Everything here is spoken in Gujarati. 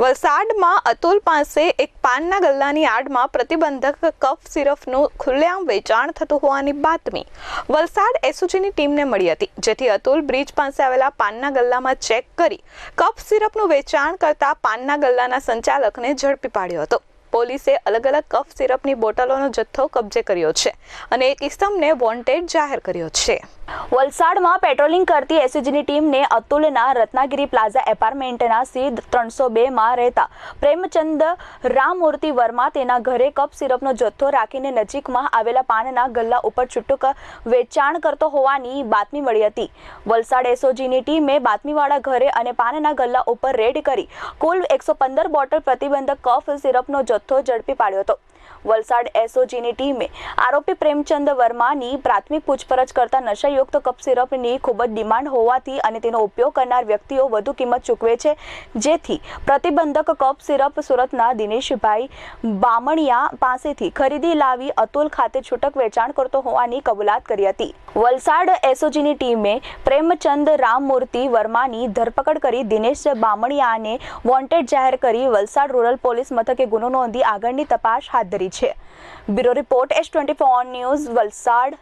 વલસાડમાં અતુલ પાસે એક પાનના ગલ્લાની આડમાં પ્રતિબંધક કફ સિરપનું ખુલ્લેઆમ વેચાણ થતું હોવાની બાતમી વલસાડ એસઓજીની ટીમને મળી હતી, જેથી અતુલ બ્રિજ પાસે આવેલા પાનના ગલ્લામાં ચેક કરી કફ સિરપનું વેચાણ કરતા પાનના ગલ્લાના સંચાલકને ઝડપી પાડ્યો હતો. પોલીસે અલગ અલગ કફ સિરપની બોટલોનો જથ્થો કબજે કર્યો છે અને એક ઇસમને વોન્ટેડ જાહેર કર્યો છે. વલસાડમાં પેટ્રોલિંગ કરતી એસઓજીની ટીમને અતુલના રત્નાગીરી પ્લાઝા એપાર્ટમેન્ટના સી ત્રણસો બેમાં રહેતા પ્રેમચંદ રામમૂર્તિ વર્મા તેના ઘરે કપ સિરપનો જથ્થો રાખીને નજીકમાં આવેલા પાનના ગલ્લા ઉપર છૂટક વેચાણ કરતો હોવાની બાતમી મળી હતી. વલસાડ એસઓજીની ટીમે બાતમીવાળા ઘરે અને પાનના ગલ્લા ઉપર રેડ કરી કુલ એકસો પંદર બોટલ પ્રતિબંધક કફ સિરપનો જથ્થો ઝડપી પાડ્યો હતો. વલસાડ એસઓજીની ટીમે આરોપી પ્રેમચંદ વર્માની પ્રાથમિક પૂછપરછ કરતા નશાયુક્ત કપ સિરપની ખૂબ જ ડિમાન્ડ હોવાથી અને તેનો ઉપયોગ કરનાર વ્યક્તિઓ વધુ કિંમત ચૂકવે છે. જેથી પ્રતિબંધક કપ સિરપ સુરતના દિનેશભાઈ બામણિયા પાસેથી ખરીદી લાવી અતુલ ખાતે છૂટક વેચાણ કરતો હોવાની કબૂલાત કરી હતી. વલસાડ એસઓજીની ટીમે પ્રેમચંદ રામમૂર્તિ વર્માની ધરપકડ કરી દિનેશ બામણિયાને વોન્ટેડ જાહેર કરી વલસાડ રૂરલ પોલીસ મથકે ગુનો નોંધી આગળની તપાસ હાથ ધરી છે. Bureau report S twenty four news Valsad.